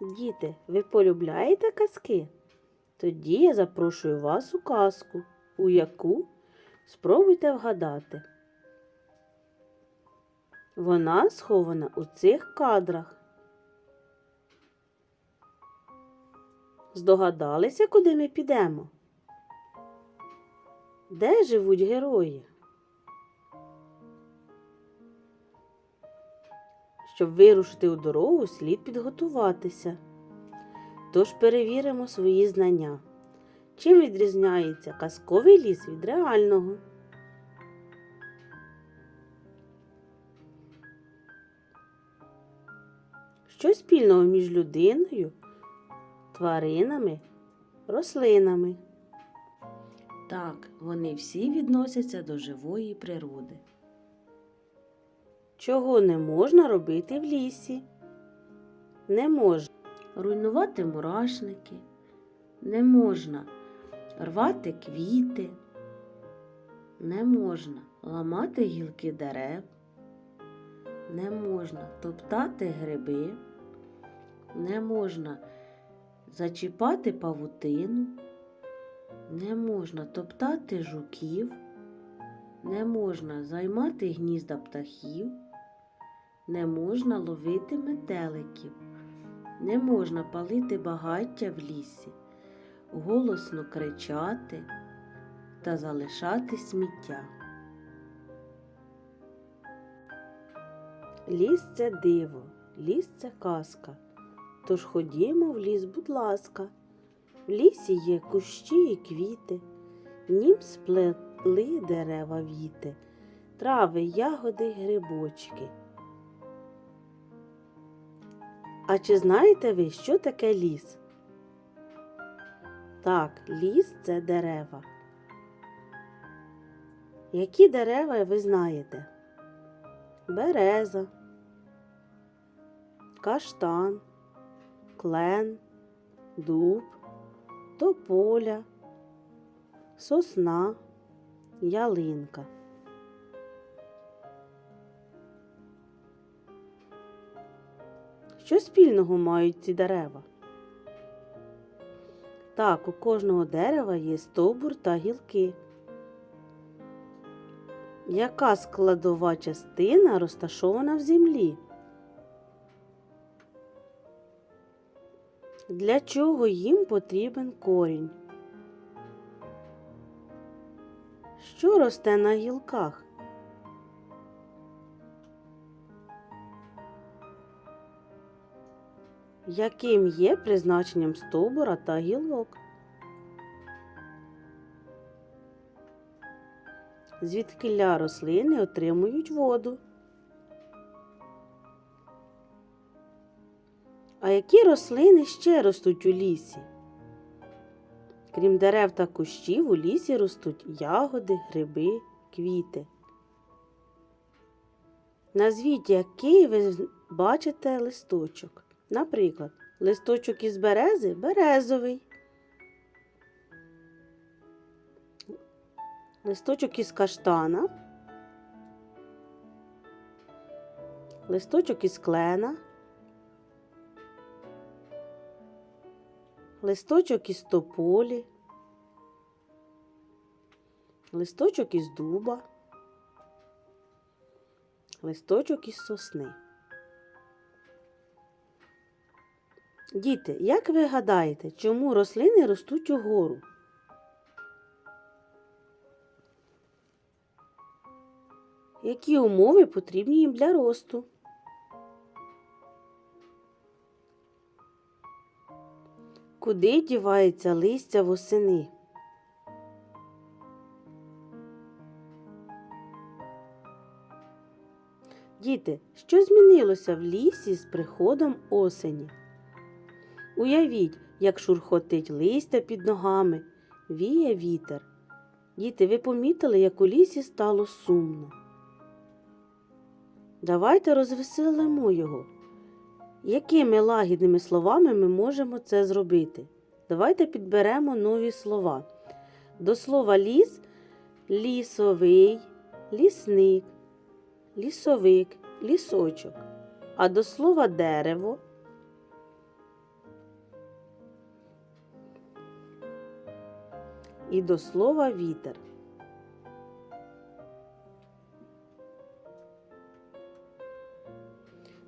Діти, ви полюбляєте казки? Тоді я запрошую вас у казку, у яку спробуйте вгадати. Вона схована у цих кадрах. Здогадалися, куди ми підемо? Де живуть герої? Щоб вирушити у дорогу, слід підготуватися. Тож перевіримо свої знання. Чим відрізняється казковий ліс від реального? Що спільного між людиною, тваринами, рослинами? Так, вони всі відносяться до живої природи. Чого не можна робити в лісі? Не можна руйнувати мурашники, не можна рвати квіти, не можна ламати гілки дерев, не можна топтати гриби, не можна зачіпати павутину, не можна топтати жуків, не можна займати гнізда птахів, не можна ловити метеликів. Не можна палити багаття в лісі, голосно кричати та залишати сміття. Ліс це диво, ліс це казка. Тож ходімо в ліс, будь ласка. В лісі є кущі і квіти, нім сплели дерева віти, трави, ягоди, грибочки. А чи знаєте ви, що таке ліс? Так, ліс це дерева. Які дерева ви знаєте? Береза, каштан, клен, дуб, тополя, сосна, ялинка. Що спільного мають ці дерева? Так, у кожного дерева є стовбур та гілки. Яка складова частина розташована в землі? Для чого їм потрібен корінь? Що росте на гілках? Яким є призначенням стовбура та гілок? Звідкиля рослини отримують воду. А які рослини ще ростуть у лісі? Крім дерев та кущів, у лісі ростуть ягоди, гриби, квіти. Назвіть, який ви бачите листочок. Наприклад, листочок із берези березовий. Листочок із каштана. Листочок із клена. Листочок із тополі. Листочок із дуба. Листочок із сосни. Діти, як ви гадаєте, чому рослини ростуть угору? Які умови потрібні їм для росту? Куди дівається листя восени? Діти, що змінилося в лісі з приходом осені? Уявіть, як шурхотить листя під ногами, віє вітер. Діти, ви помітили, як у лісі стало сумно. Давайте розвеселимо його. Якими лагідними словами ми можемо це зробити? Давайте підберемо нові слова. До слова ліс лісовий, лісник, лісовик, лісочок. А до слова дерево і до слова вітер.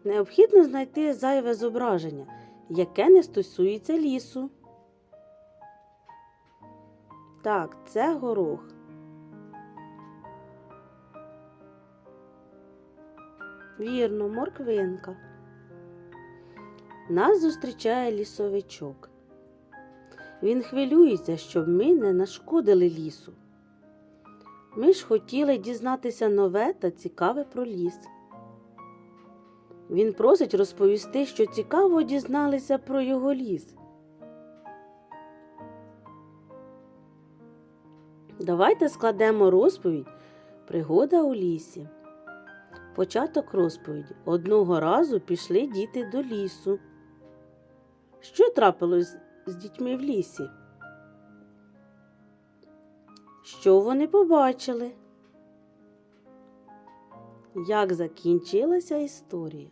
Необхідно знайти зайве зображення, яке не стосується лісу. Так, це горох. Вірно, морквинка. Нас зустрічає лісовичок. Він хвилюється, щоб ми не нашкодили лісу. Ми ж хотіли дізнатися нове та цікаве про ліс. Він просить розповісти, що цікаво дізналися про його ліс. Давайте складемо розповідь Пригода у лісі. Початок розповіді. Одного разу пішли діти до лісу. Що трапилось з дітьми в лісі? Що вони побачили? Як закінчилася історія?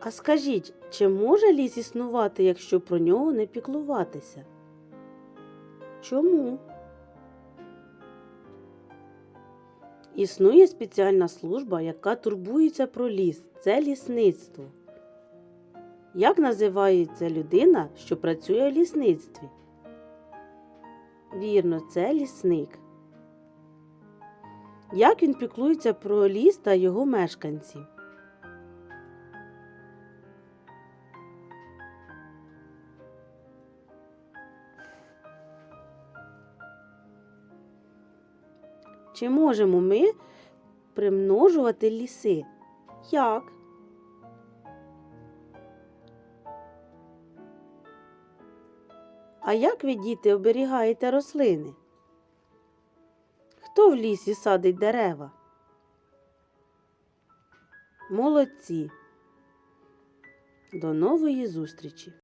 А скажіть, чи може ліс існувати, якщо про нього не піклуватися? Чому? Існує спеціальна служба, яка турбується про ліс. Це лісництво. Як називається людина, що працює в лісництві? Вірно, це лісник. Як він піклується про ліс та його мешканців? Чи можемо ми примножувати ліси? Як? А як ви, діти, оберігаєте рослини? Хто в лісі садить дерева? Молодці. До нової зустрічі!